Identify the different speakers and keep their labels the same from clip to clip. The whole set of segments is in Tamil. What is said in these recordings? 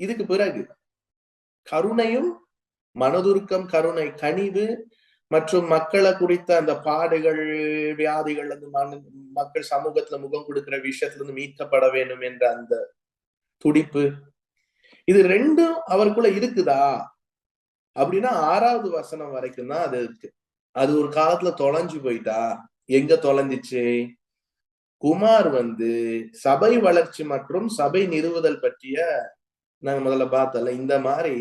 Speaker 1: இதுக்கு பிறகு கருணையும் மனதுருக்கம் கருணை கனிவு மற்றும் மக்களை குறித்த அந்த பாடுகள் வியாதிகள் அந்த மக்கள் சமூகத்துல முகம் கொடுக்கிற விஷயத்துல இருந்து மீட்கப்பட வேண்டும் என்ற அந்த துடிப்பு. இது ரெண்டும் அவருக்குள்ள இருக்குதா? அப்படின்னா ஆறாவது வசனம் வரைக்கும் தான் அது இருக்கு. அது ஒரு காலத்துல தொலைஞ்சு போயிட்டா? எங்க தொலைஞ்சிச்சு? குமார் வந்து சபை வளர்ச்சி மற்றும் சபை நிறுவுதல் பற்றிய நாங்க முதல்ல பார்த்தல இந்த மாதிரி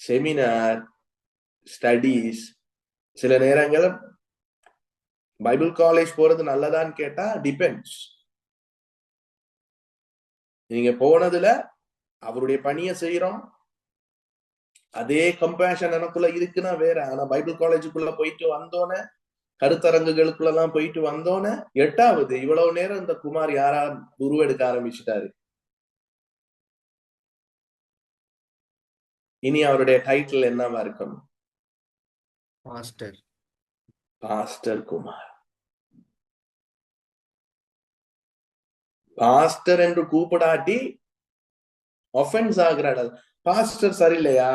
Speaker 1: செமினார் ஸ்டடீஸ் சில நேரங்கள் பைபிள் காலேஜ் போறது நல்லதான்னு கேட்டா டிபெண்ட்ஸ் நீங்க போனதுல அவருடைய பணியை செய்யறோம் அதே கம்பேஷன் எனக்குள்ள இருக்குன்னா வேற. ஆனா பைபிள் காலேஜுக்குள்ள போயிட்டு வந்தோன்னே கருத்தரங்குகளுக்குள்ள எல்லாம் போயிட்டு வந்தோன்னே எட்டாவது இவ்வளவு நேரம் இந்த குமார் யாரா உருவெடுக்க ஆரம்பிச்சுட்டாரு. இனி அவருடைய டைட்டில் என்னவா இருக்கும்
Speaker 2: பாஸ்டர்
Speaker 1: பாஸ்டர் குமார் பாஸ்டர் என்று கூப்பிடாட்டி ஒஃபென்ஸ் ஆகிறாள் பாஸ்டர் சரியில்லையா?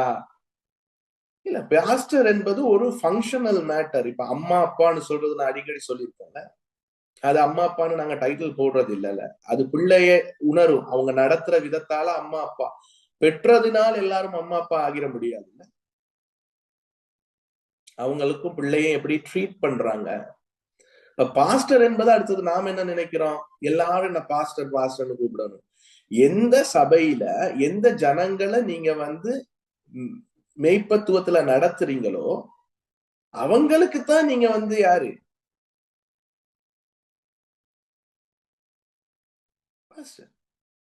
Speaker 1: இல்ல பாஸ்டர் என்பது ஒரு ஃபங்க்ஷனல் மேட்டர் இப்ப அம்மா அப்பான்னு சொல்றது நான் அடிக்கடி சொல்லியிருக்கேன்ல அது அம்மா அப்பான்னு நாங்க டைட்டில் போடுறது இல்லைல்ல. அது பிள்ளைய உணரும். அவங்க நடத்துற விதத்தால அம்மா அப்பா. பெற்றதினால் எல்லாரும் அம்மா அப்பா ஆகிட முடியாதுல்ல? அவங்களுக்கும் பிள்ளைய எப்படி ட்ரீட் பண்றாங்க? பாஸ்டர் என்பது அடுத்தது நாம் என்ன நினைக்கிறோம்? எல்லாரும் என்ன பாஸ்டர் பாஸ்டர்னு கூப்பிடணும். எந்த சபையில எந்த ஜனங்களை நீங்க வந்து மெய்ப்பத்துவத்துல நடத்துறீங்களோ அவங்களுக்கு தான் நீங்க வந்து யாரு? பாஸ்டர்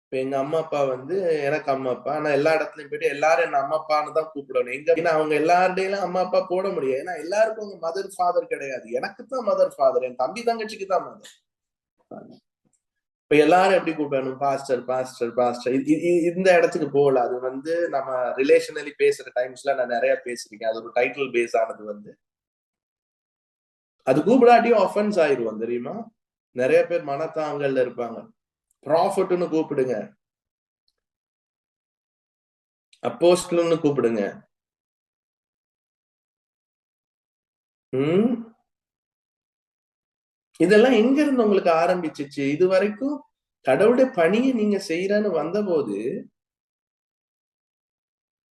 Speaker 1: இப்ப எங்க அம்மா அப்பா வந்து எனக்கு அம்மா அப்பா. ஆனா எல்லா இடத்துலயும் போயிட்டு எல்லாரும் என்ன அம்மா அப்பான்னு தான் கூப்பிடணும். எங்க ஏன்னா அவங்க எல்லார்டையும் அம்மா அப்பா போட முடியாது. ஏன்னா எல்லாருக்கும் உங்க மதர் ஃபாதர் கிடையாது. எனக்கு தான் மதர் ஃபாதர் என் தம்பி தங்கச்சிக்கு தான் மதர் இப்ப எல்லாரும் எப்படி கூப்பிடணும்? பாஸ்டர் பாஸ்டர் பாஸ்டர் இந்த இடத்துக்கு போகல. அது வந்து நம்ம ரிலேஷனலி பேசுற டைம்ஸ்ல நான் நிறைய பேசிருக்கேன் அது ஒரு டைட்டில் பேஸ் ஆனது வந்து. அது கூப்பிடாட்டியும் அஃபென்ஸ் ஆயிடுவோம் தெரியுமா? நிறைய பேர் மனத்தாங்கல்ல இருப்பாங்க. ப்ராஃபட்னு கூப்பிடுங்க. அப்போஸ்டல்னு கூப்பிடுங்க. உம் இதெல்லாம் எங்க இருந்து உங்களுக்கு ஆரம்பிச்சிச்சு? இது வரைக்கும் கடவுளுடைய பணியை நீங்க செய்யறன்னு வந்தபோது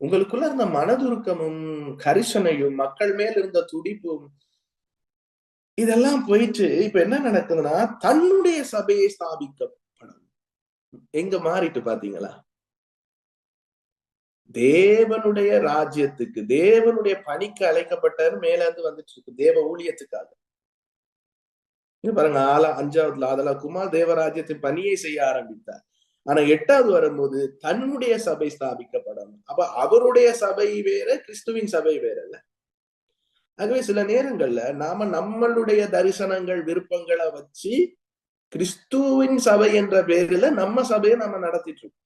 Speaker 1: உங்களுக்குள்ள இருந்த மனதுருக்கமும் கரிசனையும் மக்கள் மேல் இருந்த துடிப்பும் இதெல்லாம் போயிட்டு இப்ப என்ன நடக்குதுன்னா தன்னுடைய சபையை ஸ்தாபிக்கணும் எங்க மாறிட்டு பாத்தீங்களா? தேவனுடைய ராஜ்யத்துக்கு தேவனுடைய பணிக்கு அழைக்கப்பட்டவர் மேல இருந்து வந்துட்டு இருக்கு தேவ ஊழியத்துக்காக. பாருங்க ஆலா அஞ்சாவதுல அதெல்லாம் குமார் தேவராஜ்யத்தின் பணியை செய்ய ஆரம்பித்தார். ஆனா எட்டாவது வரும்போது தன்னுடைய சபை ஸ்தாபிக்கப்படணும். அப்ப அவருடைய சபை வேற கிறிஸ்துவின் சபை வேற இல்ல. ஆகவே சில நேரங்கள்ல நாம நம்மளுடைய தரிசனங்கள் விருப்பங்களை வச்சு கிறிஸ்துவின் சபை என்ற பேரில நம்ம சபையை நம்ம நடத்திட்டு இருக்கோம்.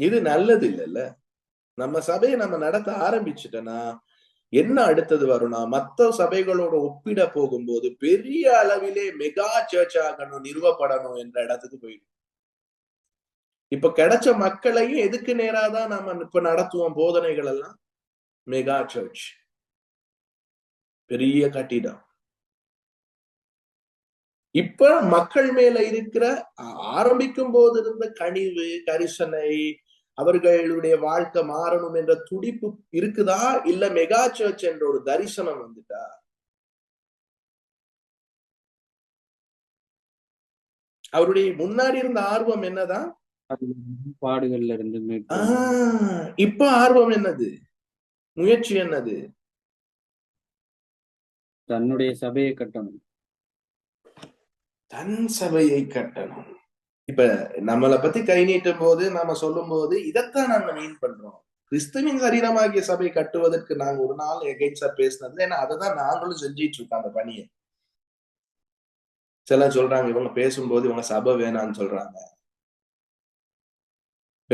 Speaker 1: இது நல்லது இல்லைல்ல? நம்ம சபையை நம்ம நடத்த ஆரம்பிச்சுட்டோம்னா என்ன அடுத்தது வரும்னா மத்த சபைகளோட ஒப்பிட போகும்போது பெரிய அளவிலே மெகா சர்ச் ஆகணும் நிறுவப்படணும் என்ற இடத்துக்கு போயிடும். இப்ப கிடைச்ச மக்களையும் எதுக்கு நேராதான் நம்ம இப்ப நடத்துவோம் போதனைகள் எல்லாம்? மெகா சர்ச் பெரிய கட்டிடம். இப்ப மக்கள் மேல இருக்கிற ஆரம்பிக்கும் போது இருந்த கனிவு கரிசனை அவர்களுடைய வாழ்க்கை மாறணும் என்ற துடிப்பு இருக்குதா? இல்ல மெகா சர்ச் என்ற ஒரு தரிசனம் வந்துட்டா? அவருடைய முன்னாடி இருந்த ஆர்வம் என்னதான்?
Speaker 2: பாடுகள்ல இருந்து
Speaker 1: இப்ப ஆர்வம் என்னது? முயற்சி என்னது?
Speaker 2: தன்னுடைய சபையை கட்டணும்.
Speaker 1: தன் சபையை கட்டணும். இப்ப நம்மளை பத்தி கை நீட்டும் போது நாம சொல்லும் போது இதைத்தான் நாங்க மீன் பண்றோம். கிறிஸ்துவின் சரீரமாகிய சபை கட்டுவதற்கு நாங்க ஒரு நாள் எகைன்ஸ்டா பேசினது ஏன்னா அதை தான் நாங்களும் செஞ்சிட்டு இருக்கோம் அந்த பணியை. சில சொல்றாங்க இவங்க பேசும்போது இவங்க சபை வேணான்னு சொல்றாங்க.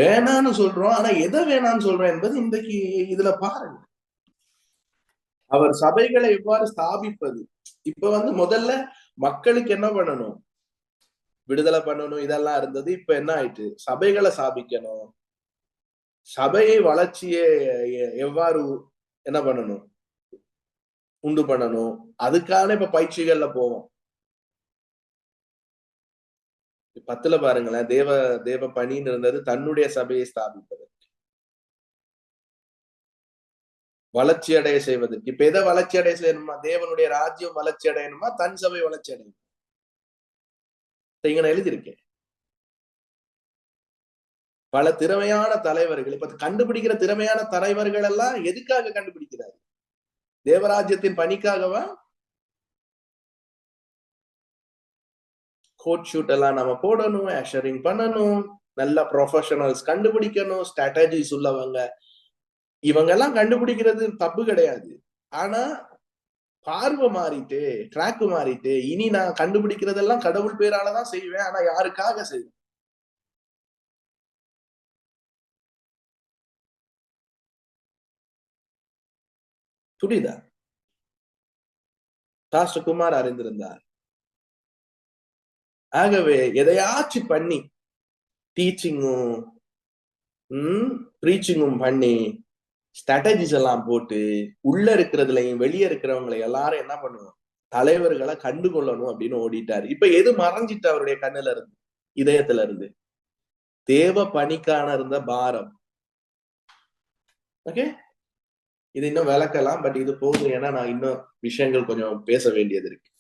Speaker 1: வேணான்னு சொல்றோம். ஆனா எதை வேணான்னு சொல்றோம் என்பது இன்றைக்கு இதுல பாருங்க. அவர் சபைகளை எவ்வாறு ஸ்தாபிப்பது? இப்ப வந்து முதல்ல மக்களுக்கு என்ன பண்ணணும்? விடுதலை பண்ணணும். இதெல்லாம் இருந்தது. இப்ப என்ன ஆயிட்டு? சபைகளை சாபிக்கணும் சபையை வளர்ச்சியை எ- எவ்வாறு என்ன பண்ணணும்? உண்டு பண்ணணும். அதுக்கான இப்ப பயிற்சிகள்ல போவோம். பத்துல பாருங்களேன் தேவ தேவ பணின்னு இருந்தது தன்னுடைய சபையை ஸ்தாபிப்பதற்கு. வளர்ச்சி அடைய செய்வதற்கு. இப்ப எதை வளர்ச்சி அடைய செய்யணுமா? தேவனுடைய ராஜ்யம் வளர்ச்சி அடையணுமா? தன் சபை வளர்ச்சி அடையணும்? இங்க நான் எழுதியிருக்கேன். பல திறமையான தலைவர்கள் இப்ப கண்டுபிடிக்கிற திறமையான தலைவர்கள் எல்லாம் எதுக்காக கண்டுபிடிக்கிறாரு? தேவராஜ்யத்தின் பணிக்காகவா? கோட் ஷூட் எல்லாம் நம்ம போடணும் ஆஷரிங் பண்ணணும் நல்ல ப்ரொஃபஷனல்ஸ் கண்டுபிடிக்கணும் ஸ்ட்ராட்டஜிஸ் உள்ளவங்க. இவங்க எல்லாம் கண்டுபிடிக்கிறது தப்பு கிடையாது. ஆனா பார்வை மாறிட்டு ட்ராக் மாறிட்டு இனி நான் கண்டுபிடிக்கிறதெல்லாம் கடவுள் பேராலதான் செய்வேன் ஆனா யாருக்காக செய்வேன்? புரியுதா பாஸ்டர் குமார் அறிந்திருந்தார். ஆகவே எதையாச்சும் பண்ணி டீச்சிங்கும் உம் ப்ரீச்சிங்கும் பண்ணி ஸ்ட்ராட்டஜிஸ் எல்லாம் போட்டு உள்ள இருக்கிறதுலையும் வெளியே இருக்கிறவங்களை எல்லாரும் என்ன பண்ணுவோம்? தலைவர்களை கண்டுகொள்ளணும் அப்படின்னு ஓடிட்டாரு. இப்ப எது மறைஞ்சிட்டு அவருடைய கண்ணுல இருந்து? இதயத்துல இருந்து. தேவ பணிக்கான இருந்த பாரம். ஓகே இது இன்னும் விளக்கலாம் பட் இது போதும். ஏன்னா நான் இன்னும் விஷயங்கள் கொஞ்சம் பேச வேண்டியது இருக்கு.